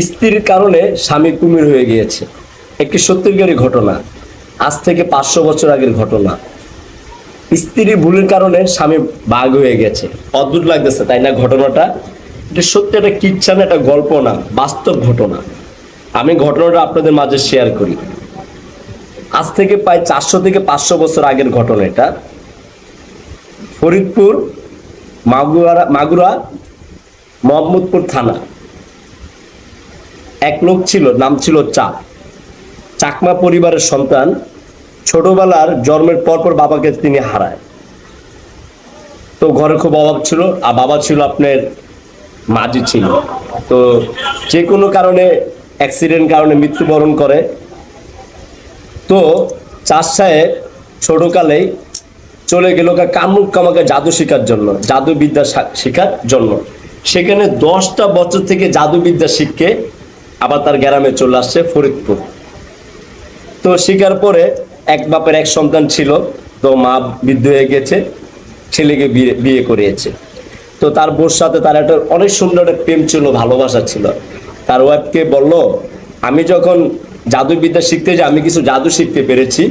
স্ত্রীর কারণে স্বামী কুমির হয়ে গিয়েছে। একটি সত্যিকারী ঘটনা, আজ থেকে পাঁচশো বছর আগের ঘটনা। স্ত্রীর ভুলের কারণে স্বামী বাঘ হয়ে গেছে। অদ্ভুত লাগতেছে, তাই না ঘটনাটা? এটা সত্যি একটা কিচ্ছা না একটা গল্প না, বাস্তব ঘটনা। আমি ঘটনাটা আপনাদের মাঝে শেয়ার করি। আজ থেকে প্রায় চারশো থেকে পাঁচশো বছর আগের ঘটনা এটা। ফরিদপুর মাগুরা মাগুরা, মোহাম্মদপুর থানা। এক লোক ছিল, নাম ছিল চা। চাকমা পরিবারের সন্তান ছোটবেলার জন্মের পরপর বাবাকে তিনি হারায়। তো ঘরে খুব অভাব ছিল, আর বাবা ছিল আপনার মাঝি ছিল। তো যে কোনো কারণে অ্যাক্সিডেন্ট কারণে মৃত্যুবরণ করে। তো চার সাহেব ছোটকালেই চলে গেল কামুক কামাকে জাদু শেখার জন্য, জাদুবিদ্যা শেখার জন্য। সেখানে দশটা বছর থেকে জাদুবিদ্যা শিখকে আবার তার গ্রামে চলে আসছে ফরিদপুর। তো শিকার পরে এক বাপের এক সন্তান ছিল, তো মা বৃদ্ধ হয়ে গেছে, ছেলেকে বিয়ে বিয়ে করিয়েছে। তো তার বোর সাথে তার একটা অনেক সুন্দর একটা প্রেম ছিল, ভালোবাসা ছিল। তার ওয়াইফকে বলল, আমি যখন জাদুবিদ্যা শিখতে যাই, আমি কিছু জাদু শিখতে পেরেছি।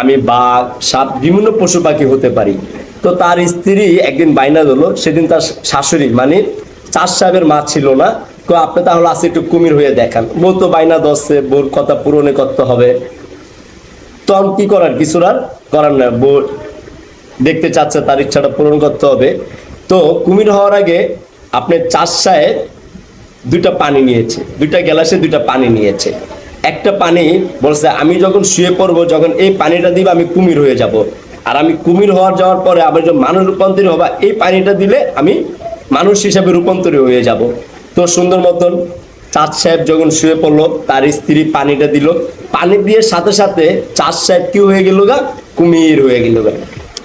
আমি বাঘ, সাপ, বিভিন্ন পশু পাখি হতে পারি। তো তার স্ত্রী একদিন বাইনা দিল সেদিন তার শাশুড়ি মানে চার সাহেবের মা ছিল না আপনি তাহলে আজকে একটু কুমির হয়ে দেখান। বউ তো বাইনা দশে বোর কথা পূরণে করতে হবে। তখন কি করার? কিছুর আর করার না বউ দেখতে চাচ্ছে, তার ইচ্ছাটা পূরণ করতে হবে। তো কুমির হওয়ার আগে আপনি সাহেব দুইটা পানি নিয়েছে। দুইটা গ্লাসে দুইটা পানি নিয়েছে। একটা পানি বলছে, আমি যখন শুয়ে পড়ব, যখন এই পানিটা দিবে, আমি কুমির হয়ে যাব। আর আমি কুমির হওয়ার যাওয়ার পরে, আবার যখন মানুষ রূপান্তরী হবা, এই পানিটা দিলে আমি মানুষ হিসাবে রূপান্তরী হয়ে যাব। তো সুন্দর মতন চাঁদ সাহেব যখন শুয়ে পড়ল, তার স্ত্রী পানিটা দিল। পানি দিয়ে সাথে সাথে চাঁদ সাহেব কি হয়ে গেল গা? কুমির হয়ে গেল গা।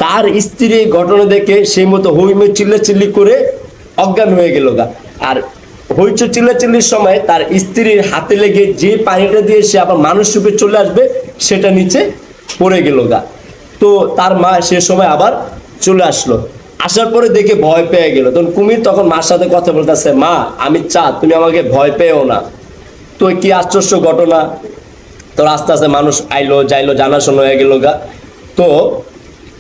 তার স্ত্রী ঘটনা দেখে সেই মতো হইমে চিল্লা চিল্লি করে অজ্ঞান হয়ে গেল গা। আর হইচ চিল্লাচিল্লির সময় তার স্ত্রীর হাতে লেগে যে পানিটা দিয়ে সে আবার মানুষ রূপে চলে আসবে, সেটা নিচে পড়ে গেল গা। তো তার মা সে সময় আবার চলে আসলো। আসার পরে দেখে ভয় পেয়ে গেল। তখন কুমির তখন মার সাথে কথা বলতেছে, মা, আমি চা তুমি আমাকে ভয় পেও না। তো কি আশ্চর্য ঘটনা? তো আস্তে আস্তে মানুষ আইলো, যাইলো, জানাশোনা হয়ে গেল গা। তো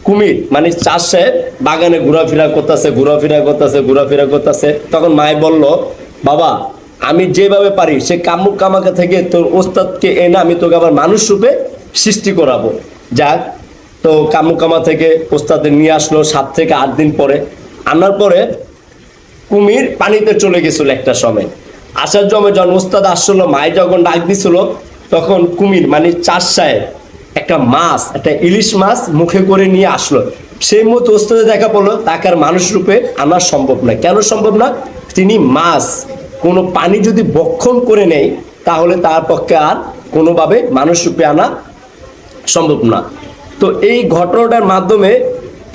কুমির মানে চাষ বাগানে ঘোরাফেরা করতেছে ঘোরাফেরা করতেছে ঘোরাফেরা করতেছে। তখন মায় বলল, বাবা, আমি যেভাবে পারি, সে কামুক কামাকা থেকে তোর ওস্তাদকে এনে আমি তোকে আবার মানুষ রূপে সৃষ্টি করাবো। যাক তো কামুক কামা থেকে ওস্তাদের নিয়ে আসলো সাত থেকে আট দিন পরে। আনার পরে কুমির পানিতে চলে গেছিল একটা সময়। আসার জমে যখন ওস্তাদ আসলো মায় যখন ডাক দিছিল, তখন কুমির মানে চার সাহেব, একটা মাছ, একটা ইলিশ মাছ মুখে করে নিয়ে আসলো। সেই মতো ওস্তাদে দেখা পড়ল, তাকে আর মানুষ রূপে আনা সম্ভব না কেন সম্ভব না? তিনি মাছ, কোনো পানি যদি বক্ষণ করে নেয়, তাহলে তার পক্ষে আর কোনোভাবে মানুষ রূপে আনা সম্ভব না। তো এই ঘটনাটার মাধ্যমে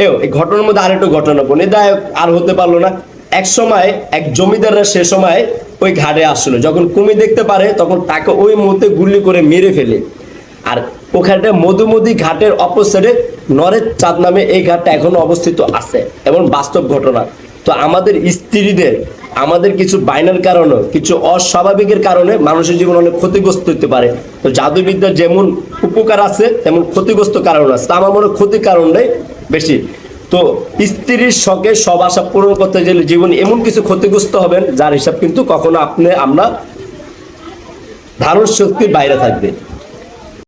এও এই ঘটনার মধ্যে আরেকটু ঘটনা বলি। হোক, আর হতে পারল না। এক সময় এক জমিদাররা সে সময় ওই ঘাটে আসলো। যখন কুমির দেখতে পারে তখন তাকে ওই মুহূর্তে গুলি করে মেরে ফেলে। আর ওখানটা মধুমতি ঘাটের অপোসাইডে নরের চাঁদ নামে এই ঘাটটা এখনও অবস্থিত আছে এবং বাস্তব ঘটনা। তো আমাদের স্ত্রীদের আমাদের কিছু বাইনার কারণে, কিছু অস্বাভাবিকের কারণে মানুষের জীবন অনেক ক্ষতিগ্রস্ত হতে পারে। তো জাদুবিদ্যার যেমন উপকার আছে, তেমন ক্ষতিগ্রস্ত কারণ আছে। তা আমার মনে ক্ষতির কারণটাই বেশি। তো স্ত্রীর শখে সব আশা পূরণ করতে গেলে জীবন এমন কিছু ক্ষতিগ্রস্ত হবেন, যার হিসাব কিন্তু কখনো আপনি, আমরা ধারণ শক্তির বাইরে থাকবে।